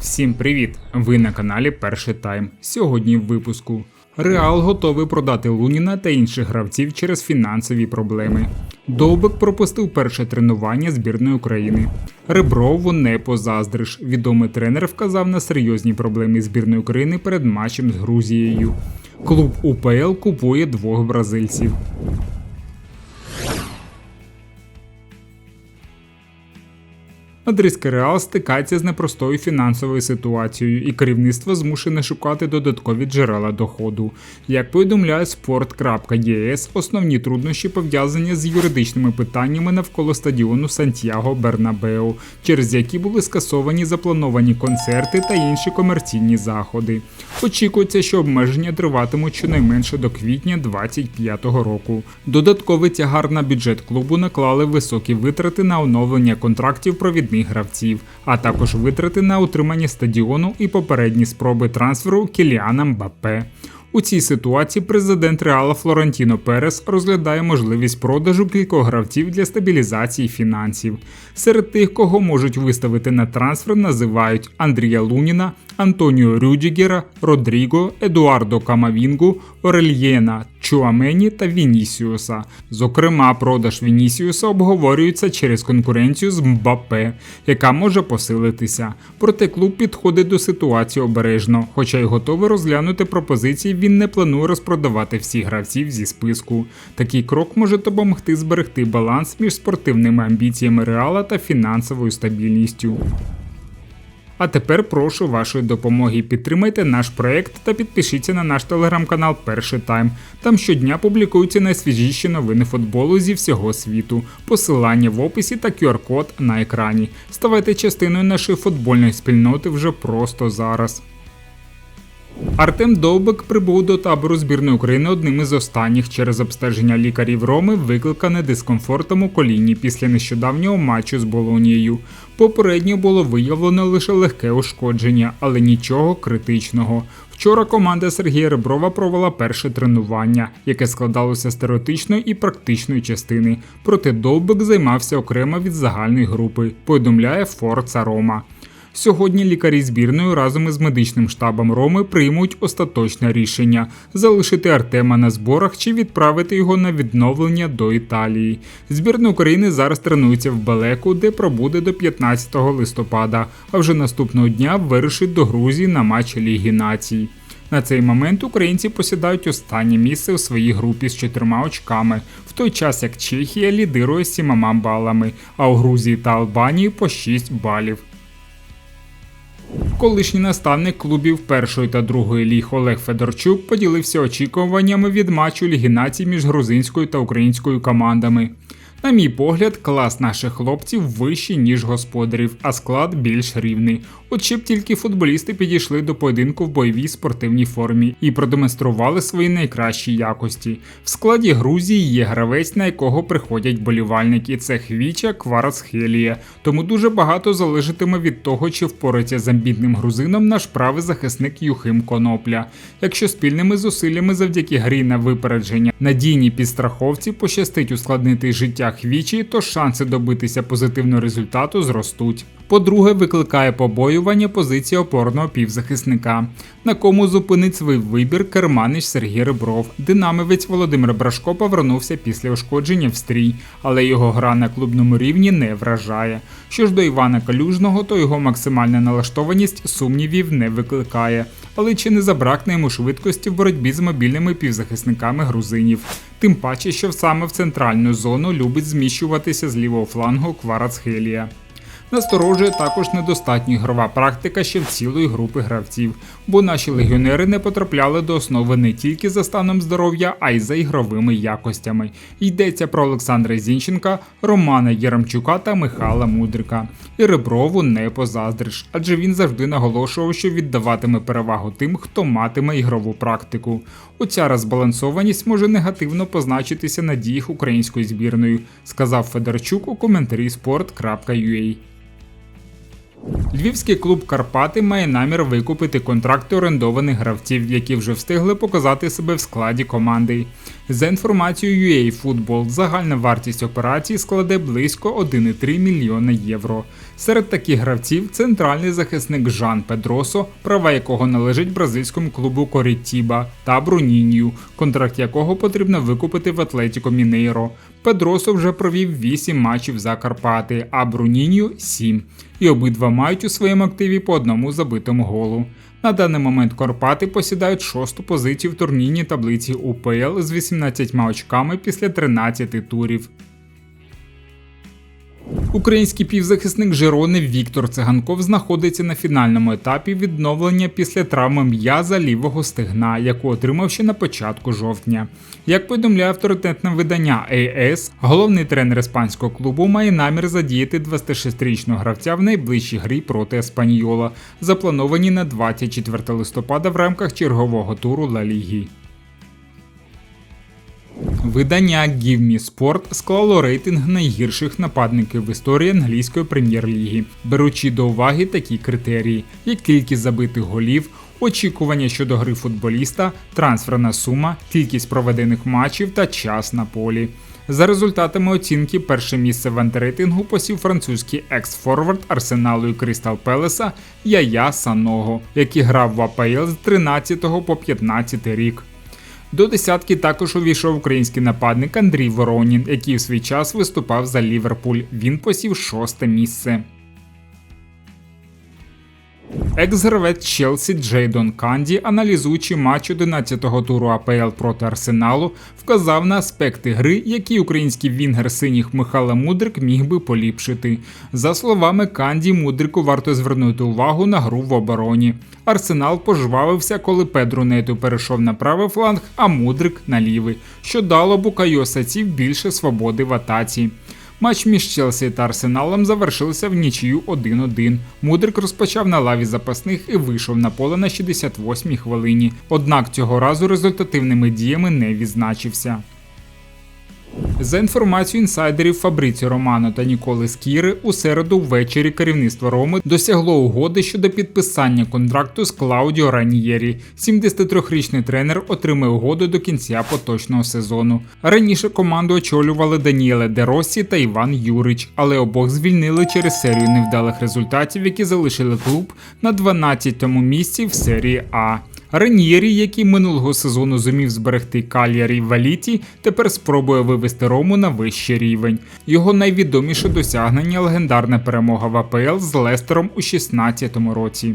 Всім привіт! Ви на каналі Перший Тайм. Сьогодні в випуску. Реал готовий продати Луніна та інших гравців через фінансові проблеми. Довбик пропустив перше тренування збірної України. Реброву не позаздриш. Відомий тренер вказав на серйозні проблеми збірної України перед матчем з Грузією. Клуб УПЛ купує двох бразильців. Мадридський реал стикається з непростою фінансовою ситуацією, і керівництво змушене шукати додаткові джерела доходу. Як повідомляє sport.es, основні труднощі пов'язані з юридичними питаннями навколо стадіону Сантьяго Бернабеу, через які були скасовані заплановані концерти та інші комерційні заходи. Очікується, що обмеження триватимуть щонайменше до квітня 2025 року. Додатковий тягар на бюджет клубу наклали високі витрати на оновлення контрактів провідних гравців, а також витрати на утримання стадіону і попередні спроби трансферу Кіліана Мбаппе. У цій ситуації президент Реала Флорентіно Перес розглядає можливість продажу кількох гравців для стабілізації фінансів. Серед тих, кого можуть виставити на трансфер, називають Андрія Луніна, Антоніо Рюдігера, Родріго, Едуардо Камавінгу, Орельєна Чуамені та Вінісіуса. Зокрема, продаж Вінісіуса обговорюється через конкуренцію з Мбапе, яка може посилитися. Проте клуб підходить до ситуації обережно, хоча й готовий розглянути пропозиції, він не планує розпродавати всіх гравців зі списку. Такий крок може допомогти зберегти баланс між спортивними амбіціями реала та фінансовою стабільністю. А тепер прошу вашої допомоги. Підтримайте наш проект та підпишіться на наш телеграм-канал Перший Тайм. Там щодня публікуються найсвіжіші новини футболу зі всього світу. Посилання в описі та QR-код на екрані. Ставайте частиною нашої футбольної спільноти вже просто зараз. Артем Довбик прибув до табору збірної України одним із останніх через обстеження лікарів Роми, викликане дискомфортом у коліні після нещодавнього матчу з Болонією. Попередньо було виявлено лише легке ушкодження, але нічого критичного. Вчора команда Сергія Реброва провела перше тренування, яке складалося з теоретичної і практичної частини. Проте Довбик займався окремо від загальної групи, повідомляє Форца Рома. Сьогодні лікарі збірної разом із медичним штабом Роми приймуть остаточне рішення залишити Артема на зборах чи відправити його на відновлення до Італії. Збірна України зараз тренується в Белеку, де пробуде до 15 листопада, а вже наступного дня вирушить до Грузії на матч Ліги Націй. На цей момент українці посідають останнє місце у своїй групі з чотирма очками, в той час як Чехія лідирує сімома балами, а у Грузії та Албанії по 6 балів. Колишній наставник клубів першої та другої ліг Олег Федорчук поділився очікуваннями від матчу Ліги націй між грузинською та українською командами. На мій погляд, клас наших хлопців вищий, ніж господарів, а склад більш рівний. От щоб тільки футболісти підійшли до поєдинку в бойовій спортивній формі і продемонстрували свої найкращі якості. В складі Грузії є гравець, на якого приходять болівальники. Це Хвіча Кварацхелія. Тому дуже багато залежатиме від того, чи впорається з амбітним грузином наш правий захисник Юхим Конопля. Якщо спільними зусиллями завдяки грі на випередження надійній підстраховці пощастить ускладнити життя Хвічі, то шанси добитися позитивного результату зростуть. По-друге, викликає побоювання позиція опорного півзахисника, на кому зупинить свій вибір керманич Сергій Ребров. Динамівець Володимир Брашко повернувся після ушкодження в стрій, але його гра на клубному рівні не вражає. Що ж до Івана Калюжного, то його максимальна налаштованість сумнівів не викликає. Але чи не забракне йому швидкості в боротьбі з мобільними півзахисниками грузинів? Тим паче, що саме в центральну зону любить зміщуватися з лівого флангу Кварацхелія. Насторожує також недостатня ігрова практика ще в цілої групи гравців, бо наші легіонери не потрапляли до основи не тільки за станом здоров'я, а й за ігровими якостями. Йдеться про Олександра Зінченка, Романа Єремчука та Михайла Мудрика. І Реброву не позаздриш, адже він завжди наголошував, що віддаватиме перевагу тим, хто матиме ігрову практику. Оця розбалансованість може негативно позначитися на діях української збірної, сказав Федорчук у коментарі sport.ua. Львівський клуб Карпати має намір викупити контракти орендованих гравців, які вже встигли показати себе в складі команди. За інформацією UA Football, загальна вартість операції складе близько 1,3 мільйона євро. Серед таких гравців центральний захисник Жан Педросо, права якого належить бразильському клубу Корітіба, та Брунінью, контракт якого потрібно викупити в Атлетіко Мінейро. Педросо вже провів 8 матчів за Карпати, а Брунінью 7. І обидва мають у своєму активі по одному забитому голу. На даний момент Карпати посідають шосту позицію в турнірній таблиці УПЛ з 18 очками після 13 турів. Український півзахисник Жирони Віктор Циганков знаходиться на фінальному етапі відновлення після травми м'яза лівого стегна, яку отримав ще на початку жовтня. Як повідомляє авторитетне видання AS, головний тренер іспанського клубу має намір задіяти 26-річного гравця в найближчій грі проти Еспаньола, заплановані на 24 листопада в рамках чергового туру Ла Ліги. Видання Give Me Sport склало рейтинг найгірших нападників в історії англійської прем'єр-ліги, беручи до уваги такі критерії, як кількість забитих голів, очікування щодо гри футболіста, трансферна сума, кількість проведених матчів та час на полі. За результатами оцінки, перше місце в антирейтингу посів французький екс-форвард Арсеналу і Крістал Пелеса Яя Саного, який грав в АПЛ з 13 по 15 рік. До десятки також увійшов український нападник Андрій Воронін, який в свій час виступав за Ліверпуль. Він посів шосте місце. Екс-гравець Челсі Джейдон Канді, аналізуючи матч 11-го туру АПЛ проти Арсеналу, вказав на аспекти гри, які український вінгер синіх Михайло Мудрик міг би поліпшити. За словами Канді, Мудрику варто звернути увагу на гру в обороні. Арсенал пожвавився, коли Педро Нету перейшов на правий фланг, а Мудрик на лівий, що дало Букайо Саців більше свободи в атаці. Матч між Челсі та Арсеналом завершився в нічию 1-1. Мудрик розпочав на лаві запасних і вийшов на поле на 68-й хвилині. Однак цього разу результативними діями не відзначився. За інформацією інсайдерів Фабриці Романо та Ніколи Скіри, у середу ввечері керівництво Роми досягло угоди щодо підписання контракту з Клаудіо Раньєрі. 73-річний тренер отримає угоду до кінця поточного сезону. Раніше команду очолювали Даніеле Деросі та Іван Юрич, але обох звільнили через серію невдалих результатів, які залишили клуб на 12-му місці в серії А. Рен'єрі, який минулого сезону зумів зберегти Кальярі Валіті, тепер спробує вивести Рому на вищий рівень. Його найвідоміше досягнення легендарна перемога в АПЛ з Лестером у 2016 році.